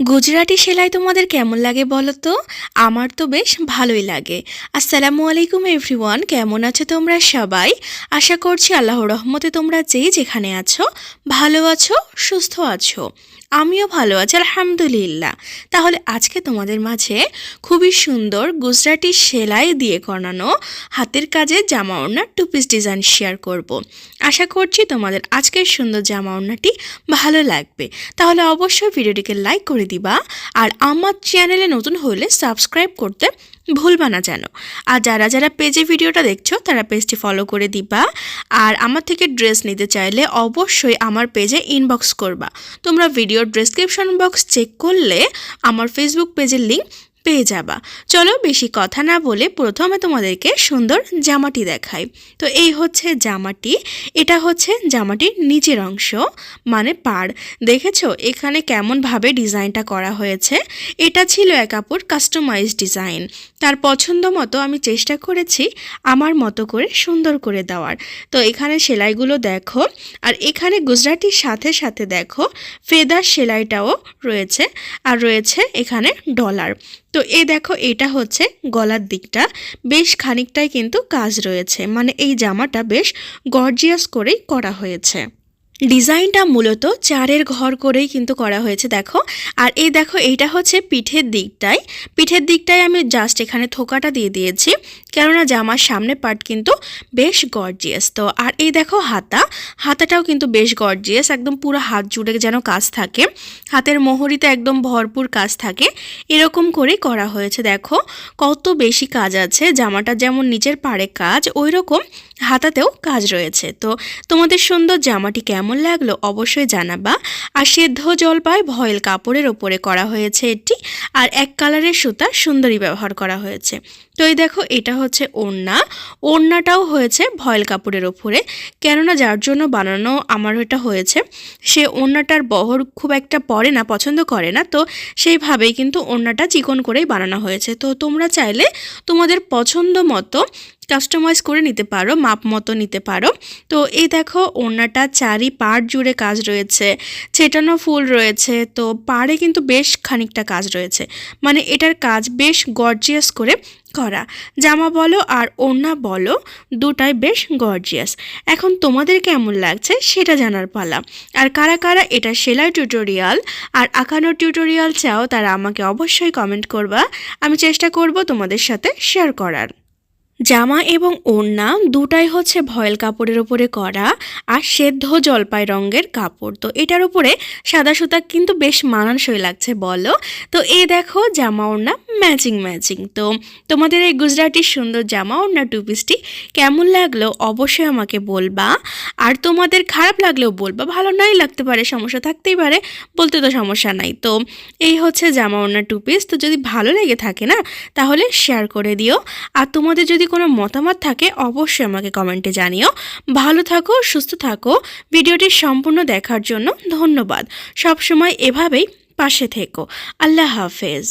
গুজরাটি সেলাই তোমাদের কেমন লাগে বলো তো? আমার তো বেশ ভালোই লাগে। আসসালামু আলাইকুম এভরিওয়ান, কেমন আছো তোমরা সবাই? আশা করছি আল্লাহ রহমতে তোমরা যেই যেখানে আছো, ভালো আছো, সুস্থ আছো। আমিও ভালো আছি, আলহামদুলিল্লাহ তাহলে আজকে তোমাদের মাঝে খুবই সুন্দর গুজরাটি সেলাই দিয়ে করানো হাতের কাজে জামা ওড়না টু পিস ডিজাইন শেয়ার করব। আশা করছি তোমাদের আজকের সুন্দর জামা ওড়নাটি ভালো লাগবে তাহলে অবশ্যই ভিডিওটিকে লাইক করে দিবা, আর আমার চ্যানেলে নতুন হলে সাবস্ক্রাইব করতে ভুলবা না যেন। আর যারা যারা পেজে ভিডিওটা দেখছ, তারা পেজটি ফলো করে দিবা। আর আমার থেকে ড্রেস নিতে চাইলে অবশ্যই আমার পেজে ইনবক্স করবা। তোমরা ভিডিওর ডেসক্রিপশন বক্স চেক করলে আমার ফেসবুক পেজের লিঙ্ক পেয়ে যাবা। চলো বেশি কথা না বলে প্রথমে তোমাদেরকে সুন্দর জামাটি দেখাই। তো এই হচ্ছে জামাটি, এটা হচ্ছে জামাটির নিচের অংশ মানে পাড়। দেখেছ? এখানে কেমনভাবে ডিজাইনটা করা হয়েছে। এটা ছিল এক আপুর কাস্টমাইজ ডিজাইন তার পছন্দ মতো আমি চেষ্টা করেছি আমার মতো করে সুন্দর করে দেওয়ার। তো এখানে সেলাইগুলো দেখো। আর এখানে গুজরাটির সাথে সাথে দেখো, ফেদার সেলাইটাও রয়েছে। আর রয়েছে এখানে ডলার তো এ দেখো, এটা হচ্ছে গলার দিকটা। বেশ খানিকটাই কিন্তু কাজ রয়েছে। মানে এই জামাটা বেশ গর্জিয়াস করেই করা হয়েছে। ডিজাইনটা মূলত চারের ঘর করেই কিন্তু করা হয়েছে, দেখো। আর এই দেখো, এইটা হচ্ছে পিঠের দিকটাই পিঠের দিকটাই আমি জাস্ট এখানে থোকাটা দিয়ে দিয়েছি, কেননা জামার সামনে পার্ট কিন্তু বেশ গর্জিয়াস তো আর এই দেখো হাতা, হাতাটাও কিন্তু বেশ গর্জিয়াস একদম পুরো হাত জুড়ে যেন কাজ থাকে। হাতের মোহরিতে একদম ভরপুর কাজ থাকে। এরকম করে করা হয়েছে, দেখো। কত বেশি কাজ আছে, জামাটা যেমন নিচের পাড়ে কাজ ওই রকম হাতাতেও কাজ রয়েছে। তো তোমাদের সুন্দর জামাটি কেমন লাগল অবশ্যই জানাবা। আর সেদ্ধ জলপাই ভয়েল কাপড়ের ওপরে করা হয়েছে এটি। আর এক কালারের সুতা সুন্দরী ব্যবহার করা হয়েছে। তো এই দেখো, এটা হচ্ছে ওড়না। ওড়নাটাও হয়েছে ভয়েল কাপড়ের ওপরে। কেননা যার জন্য বানানো আমার এটা হয়েছে, সে ওড়নাটার বহর খুব একটা পরে না, পছন্দ করে না। তো সেইভাবেই কিন্তু ওড়নাটা চিকন করেই বানানো হয়েছে। তো তোমরা চাইলে তোমাদের পছন্দ মতো কাস্টমাইজ করে নিতে পারো, মাপ মতো নিতে পারো। তো এই দেখো, ওড়নাটা চারি পাড় জুড়ে কাজ রয়েছে, ছেটানো ফুল রয়েছে। তো পাড়ে কিন্তু বেশ খানিকটা কাজ রয়েছে। মানে এটার কাজ বেশ গর্জিয়াস করে করা। জামা বলো আর ওড়না বলো, দুটাই বেশ গর্জিয়াস এখন তোমাদের কেমন লাগছে সেটা জানার পালা। আর কারা কারা এটা সেলাই টিউটোরিয়াল আর আঁকানোর টিউটোরিয়াল চাও তারা আমাকে অবশ্যই কমেন্ট করবা। আমি চেষ্টা করব তোমাদের সাথে শেয়ার করার। জামা এবং ওড়না দুটাই হচ্ছে ভয়েল কাপড়ের ওপরে করা আর সেদ্ধ জলপাই রঙের কাপড়। তো এটার উপরে সাদা সুতা কিন্তু বেশ মানানসই লাগছে, বলো? তো এ দেখো জামা ওড়না ম্যাচিং ম্যাচিং। তো তোমাদের এই গুজরাটির সুন্দর জামা ওড়না টু পিসটি কেমন লাগল অবশ্যই আমাকে বলবা। আর তোমাদের খারাপ লাগলেও বলবা, ভালো নাই লাগতে পারে, সমস্যা থাকতেই পারে, বলতে তো সমস্যা নাই। তো এই হচ্ছে জামা ওড়না টু পিস তো যদি ভালো লেগে থাকে না, তাহলে শেয়ার করে দিও। আর তোমাদের যদি কোনো মতামত থাকে, অবশ্যই আমাকে কমেন্টে জানিও। ভালো থাকো, সুস্থ থাকো। ভিডিওটি সম্পূর্ণ দেখার জন্য ধন্যবাদ। সবসময় এভাবেই পাশে থেকো। আল্লাহ হাফেজ।